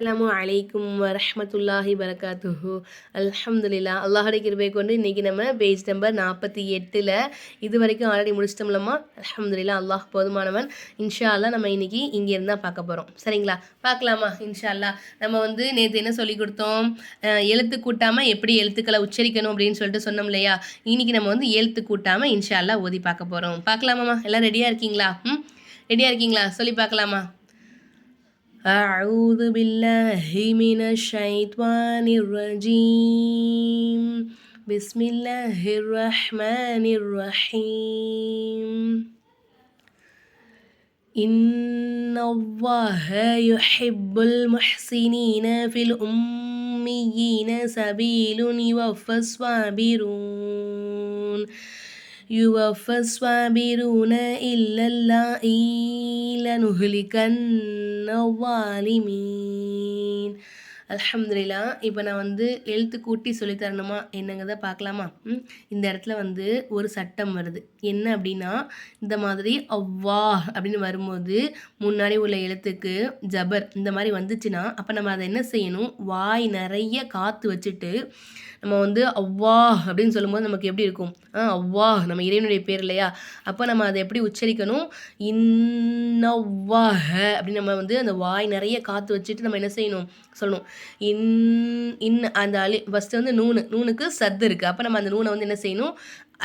அஸ்லாம் அலைக்கும் வரமத்துல்லாஹி வரகாத்துஹு. அலமதுல்லா அல்லாஹுடைய கிருபை கொண்டு இன்றைக்கி நம்ம பேஜ் நம்பர் நாற்பத்தி எட்டில் இது வரைக்கும் ஆல்ரெடி முடிச்சிட்டோம்லம்மா? அலமதுல்லா அல்லாஹ் போதுமானவன். இன்ஷா அல்லா நம்ம இன்னைக்கு இங்கே இருந்தால் பார்க்க போகிறோம் சரிங்களா? பார்க்கலாமா? இன்ஷா அல்லாஹ் நம்ம வந்து நேற்று என்ன சொல்லி கொடுத்தோம்? எழுத்து கூட்டாமல் எப்படி எழுத்துக்களை உச்சரிக்கணும் அப்படின்னு சொல்லிட்டு சொன்னோம் இல்லையா? இன்னைக்கு நம்ம வந்து எழுத்து கூட்டாமல் இன்ஷா அல்லா ஓதி பார்க்க போகிறோம் பார்க்கலாமாம்மா? எல்லாம் ரெடியாக இருக்கீங்களா? ம்? ரெடியாக இருக்கீங்களா? சொல்லி பார்க்கலாமா? أعوذ بالله من الشيطان الرجيم. بسم الله الرحمن الرحيم. إن الله يحب المحسنين في الأميين سبيل يوفى الصابرون. يوفى الصابرون إلا اللائي لنهلكن الظالمين. அலமதுல்லா இப்போ நான் வந்து எழுத்து கூட்டி சொல்லித்தரணுமா என்னங்கிறத பார்க்கலாமா? இந்த இடத்துல வந்து ஒரு சட்டம் வருது. என்ன அப்படின்னா இந்த மாதிரி அவ்வா அப்படின்னு வரும்போது முன்னாடி உள்ள எழுத்துக்கு ஜபர் இந்த மாதிரி வந்துச்சுன்னா அப்போ நம்ம அதை என்ன செய்யணும்? வாய் நிறைய காற்று வச்சுட்டு நம்ம வந்து அவ்வா அப்படின்னு சொல்லும்போது நமக்கு எப்படி இருக்கும்? ஆ அவ்வா நம்ம இறைவனுடைய பேர் இல்லையா? அப்போ நம்ம அதை எப்படி உச்சரிக்கணும்? இன்னவ்வாக அப்படின்னு நம்ம வந்து அந்த வாய் நிறைய காற்று வச்சுட்டு நம்ம என்ன செய்யணும்? சொல்லணும். இன் இன் அந்த அலி ஃபஸ்ட்டு வந்து நூனு. நூனுக்கு சத்து இருக்குது அப்போ நம்ம அந்த நூனை வந்து என்ன செய்யணும்?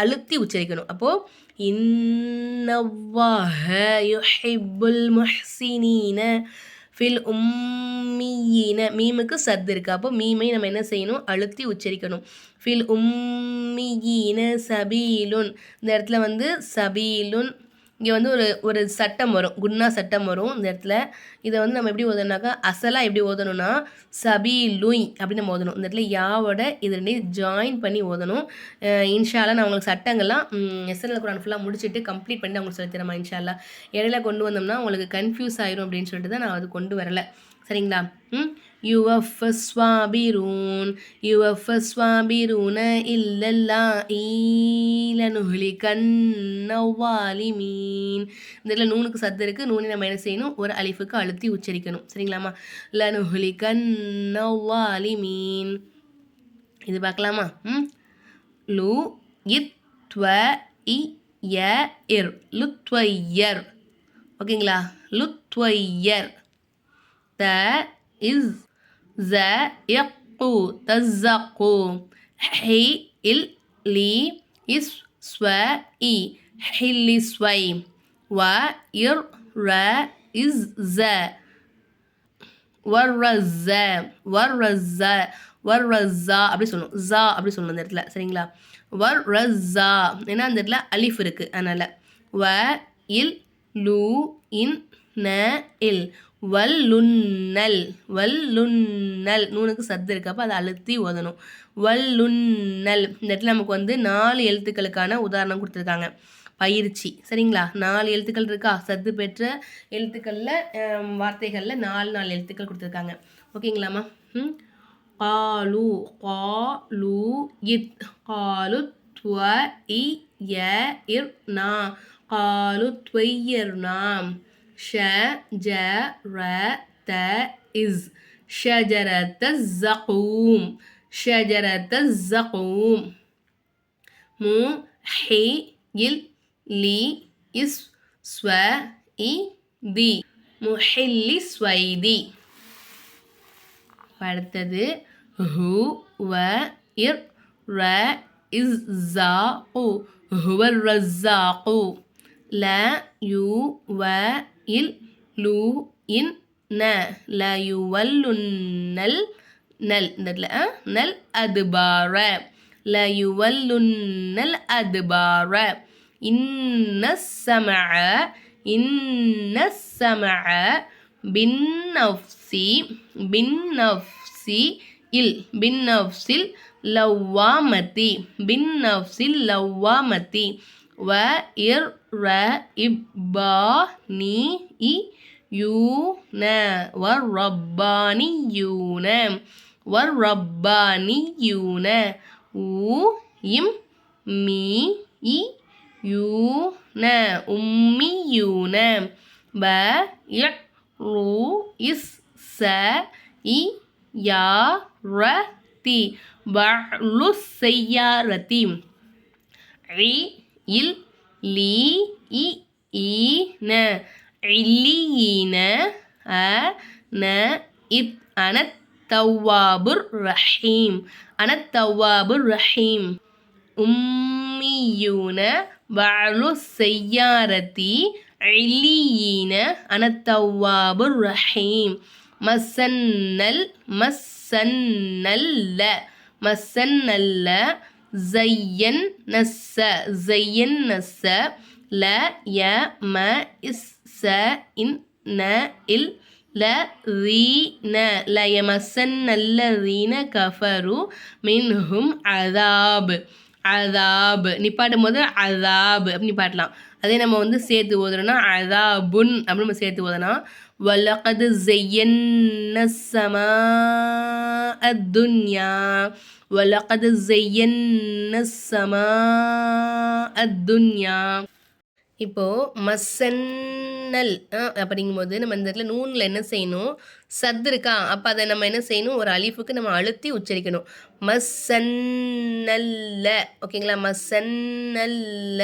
அழுத்தி உச்சரிக்கணும். அப்போது இன்னவ்வாஹ யுஹிப்புல் முஹ்சினீன ஃபில் உம்மியீன. மீமுக்கு சத்து இருக்குது அப்போ மீமை நம்ம என்ன செய்யணும்? அழுத்தி உச்சரிக்கணும். ஃபில் உம்மியீன சபீலுன். இந்த இடத்துல வந்து சபீலுன். இங்கே வந்து ஒரு ஒரு சட்டம் வரும். குன்னா சட்டம் வரும் இந்த இடத்துல. இதை வந்து நம்ம எப்படி ஓதணுனாக்கா அசலாக எப்படி ஓதணும்னா சபி லுய் அப்படின்னு நம்ம ஓதணும். இந்த இடத்துல யாவோட இது ரெண்டையும் ஜாயின் பண்ணி ஓதணும். அஹ் இன்ஷால்லா நான் உங்களுக்கு சட்டங்கள்லாம் எஸ்என்எல் குரான் ஃபுல்லாக முடிச்சுட்டு கம்ப்ளீட் பண்ணி அவங்களுக்கு சொல்லித்தரமா இன்ஷால்லா இடையில கொண்டு வந்தோம்னா உங்களுக்கு கன்ஃபியூஸ் ஆயிரும் அப்படின்னு சொல்லிட்டு தான் நான் அது கொண்டு வரலை. சரிங்களா? ம்? யுவஃபஸ்வாபிரூன் யுவஃபஸ்வாபிரூன இல்லல்லா ஈலனுஹ்லி கன்னவாலிமீன் இந்த இடத்துல நூனுக்கு சத்து இருக்குது நூனை நம்ம என்ன செய்யணும் ஒரு அலிஃபுக்கு அழுத்தி உச்சரிக்கணும் சரிங்களாம்மா லனுஹ்லி கன்னவாலிமீன் இது பார்க்கலாமா ம் லு இத் இ ய இர் லுத்வையர் ஓகேங்களா லுத்வையர் த இஸ் ز يقو تزقو حي ال لي اس سوا اي حل سوي و ير ر از ز வர்ரஸ வர்ரஸ வர்ரஸா அப்படி சொல்லணும் ஜா அப்படி சொல்லணும் இந்த இடத்துல சரிங்களா வர்ரஸா ஏன்னா அந்த இடத்துல அலிஃப் இருக்குது அதனால் வ இல் லு இன் ந இல் வல்லுன்னல் வல்லுன்னல் நூனுக்கு சத்து இருக்கு. அப்போ அதை அழுத்தி ஓதணும். வல்லுன்னல் இந்த இடத்துல நமக்கு வந்து நாலு எழுத்துக்களுக்கான உதாரணம் கொடுத்துருக்காங்க. பயிற்சி. சரிங்களா? நாலு எழுத்துக்கள் இருக்கா? சத்து பெற்ற எழுத்துக்களில் வார்த்தைகளில் நாலு நாலு எழுத்துக்கள் கொடுத்துருக்காங்க. ஓகேங்களாம்மா? ம்? காலு காலு இத் காலு துவ இ ய இர் நா. காலு துவையர் நாம். ஜ ர the is ஷஜரத்த ஜகூம் ஷஜரத்த ஜகூம் M he will Li is ஸ்வ இ தி முஹில்லி ஸ்வைதி அடுத்தது ஹு வ இர் ர இஸ் ஜா உ. ஹுவர் ரஸாகு ல யு வ இல் லூ இன் ந. ல யு வல்லுன்னல் நல். இந்த நல் அதுபார. ல யு வல்லுன்னல் அதுபார. இன்ன சம இன்ன சம பின்னஃப்சி பின்னஃப்சி இல். பின்னஃப்சில் லவ்வாமதி பின்னஃப்சில் லவ்வாமதி வ இர் ர இப்பா நீ இ யூன வர் ரப்பானி யூன வர் ரப்பானி யூன ஊ இம் மீ இ யூன உம்மி யூன ப இ ரூ இஸ் ச இ யா ர தி பஅலு செய்யாரதி இ இல் லீ இ ஈன இல்லீன அ ந இத் அனத் தவ்வாபுர் ரஹீம். அனத் தவ்வாபுர் ரஹீம். உம்மியூன பஅலு செய்யாரதி இல்லீன அனத்தவ்வாபுர் ரஹீம். மசன்னல் மசன்னல்ல. மசன்னல்ல ஜையன் நஸ்ஸ ஜையன் நஸ்ஸ ல ய ம இஸ் ச இன் ந இல் ல ரீன ல யமசன் நல்ல ரீன கஃபரு மின்ஹும் அதாப். அதாப். நிப்பாட்டும் போது அதாப் அப்படின்னு பாட்டலாம் அதே நம்ம வந்து சேர்த்து ஓதுறோம்னா அதாபுன் அப்படின்னு நம்ம சேர்த்து ஓதுனா வல்லகது ஜெய்யன்ன சமா அத்துன்யா وَلَقَدْ زَيَّنَّ சமா الدُّنْيَا. இப்போது மசன்னல் அப்படிங்கும்போது நம்ம இந்த இடத்துல நூனில் என்ன செய்யணும்? சத்து இருக்கா? அப்போ அதை நம்ம என்ன செய்யணும்? ஒரு அழிப்புக்கு நம்ம அழுத்தி உச்சரிக்கணும். மசன்னல்ல. ஓகேங்களா? மசன்னல்ல.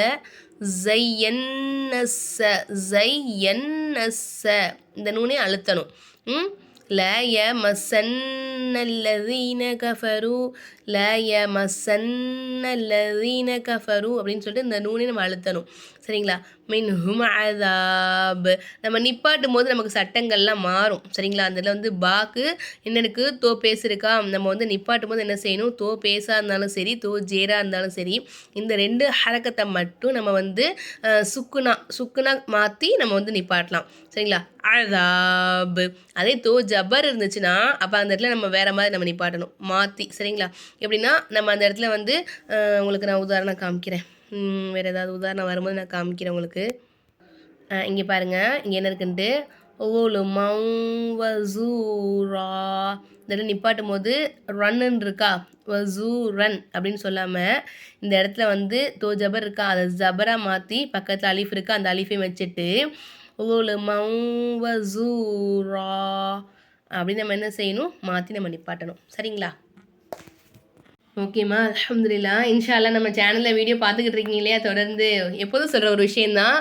ஜையன்னச. ஜையன்னச. இந்த நூனே அழுத்தணும். ம்? ல ய மசன்னல்லதீன கஃபரு ல ய மசன்னல்லதீன கஃபரு அப்படின்னு சொல்லிட்டு இந்த நூனை நம்ம அழுத்தணும். சரிங்களா? மின் ஹும் அதாப். நம்ம நிப்பாட்டும் போது நமக்கு சட்டங்கள்லாம் மாறும். சரிங்களா? அதில் வந்து பாக்கு என்னனுக்கு தோ பேசிருக்கா? நம்ம வந்து நிப்பாட்டும் போது என்ன செய்யணும்? தோ பேசா இருந்தாலும் சரி தோ ஜேரா இருந்தாலும் சரி இந்த ரெண்டு ஹரக்கத்தை மட்டும் நம்ம வந்து சுக்குனா சுக்குனா மாற்றி நம்ம வந்து நிப்பாட்டலாம். சரிங்களா? அதாப். அதே தோ ஜபர் இருந்துச்சுன்னா அப்போ அந்த இடத்துல நம்ம வேறு மாதிரி நம்ம நிப்பாட்டணும். மாற்றி சரிங்களா? எப்படின்னா நம்ம அந்த இடத்துல வந்து உங்களுக்கு நான் உதாரணம் காமிக்கிறேன். வேறு ஏதாவது உதாரணம் வரும்போது நான் காமிக்கிறேன் உங்களுக்கு. இங்கே பாருங்கள் இங்கே என்ன இருக்குன்ட்டு? ஓலு வசூரா இந்த நிப்பாட்டும் போது ரன்னு இருக்கா? ஜூ ரன் அப்படின்னு சொல்லாமல் இந்த இடத்துல வந்து தோ ஜபர் இருக்கா? அதை ஜபராக மாற்றி பக்கத்தில் அலிஃப் இருக்கா? அந்த அலிஃபையும் வச்சுட்டு ஓலு ஜூரா அப்படின்னு நம்ம என்ன செய்யணும்? மாற்றி நம்ம நிப்பாட்டணும். சரிங்களா? ஓகேம்மா அலமதுல்லா இன்ஷால்லா நம்ம சேனலில் வீடியோ பார்த்துக்கிட்டு இருக்கீங்க இல்லையா? தொடர்ந்து எப்போதும் சொல்கிற ஒரு விஷயந்தான்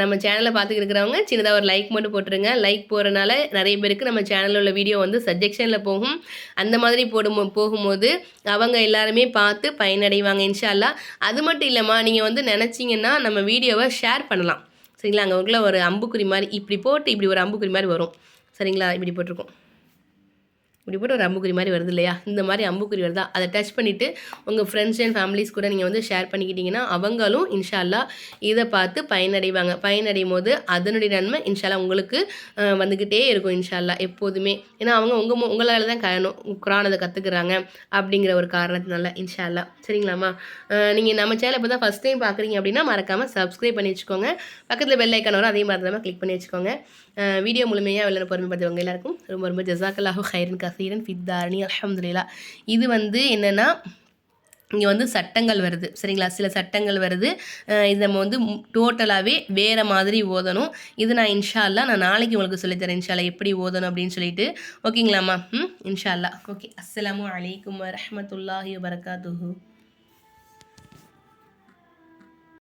நம்ம சேனலில் பார்த்துக்கிட்டு இருக்கிறவங்க சின்னதாக ஒரு லைக் மட்டும் போட்டுருங்க. லைக் போகிறனால நிறைய பேருக்கு நம்ம சேனலில் உள்ள வீடியோ வந்து சஜெக்ஷனில் போகும். அந்த மாதிரி போடும் போகும்போது அவங்க எல்லாருமே பார்த்து பயனடைவாங்க இன்ஷால்லா அது மட்டும் இல்லைம்மா நீங்கள் வந்து நினச்சிங்கன்னா நம்ம வீடியோவை ஷேர் பண்ணலாம். சரிங்களா அங்கே ஒரு அம்புக்குறி மாதிரி இப்படி போட்டு இப்படி ஒரு அம்புக்குறி மாதிரி வரும். சரிங்களா? இப்படி போட்டிருக்கோம். இப்படி போட்டு ஒரு அம்புக்குறி மாதிரி வருது இல்லையா? இந்த மாதிரி அம்புக்குறி வருதா? அதை டச் பண்ணிவிட்டு உங்கள் ஃப்ரெண்ட்ஸ் அண்ட் ஃபேமிலிஸ் கூட நீங்கள் வந்து ஷேர் பண்ணிக்கிட்டிங்கன்னா அவங்களும் இன்ஷால்லா இதை பார்த்து பயனடைவாங்க. பயனடையும் போது அதனுடைய நன்மை இன்ஷால்லா உங்களுக்கு வந்துக்கிட்டே இருக்கும் இன்ஷால்லா எப்போதுமே. ஏன்னா அவங்க உங்கள் உங்களால் தான் கணும் குரானதை கற்றுக்குறாங்க அப்படிங்கிற ஒரு காரணத்தினால இன்ஷால்லா. சரிங்களாம்மா? நீங்கள் நம்ம சேனல் இப்போ தான் ஃபஸ்ட் டைம் பார்க்குறீங்க அப்படின்னா மறக்காமல் சப்ஸ்கிரைப் பண்ணி வச்சுக்கோங்க. பக்கத்தில் பெல் ஐக்கான் வரும் அதே மாதிரி தான் கிளிக் பண்ணி வச்சுக்கோங்க. வீடியோ முழுமையாக பொறுமை பொறுமைப்படுத்தவங்க எல்லாருக்கும் ரொம்ப ரொம்ப ஜசாக்கல்லாஹு ஹைரன் கசீரன் ஃபித்தாரணி அலமதுல்லா இது வந்து என்னென்னா இங்கே வந்து சட்டங்கள் வருது. சரிங்களா? சில சட்டங்கள் வருது. இது நம்ம வந்து டோட்டலாகவே வேறு மாதிரி ஓதணும். இது நான் இன்ஷால்லா நான் நாளைக்கு உங்களுக்கு சொல்லித்தரேன் இன்ஷால்லா எப்படி ஓதணும் அப்படின்னு சொல்லிட்டு. ஓகேங்களாம்மா? ம் இன்ஷால்லா ஓகே. அஸ்லாம் வலைக்கம் வரமத்துல்லாஹி வரகாத்துஹூ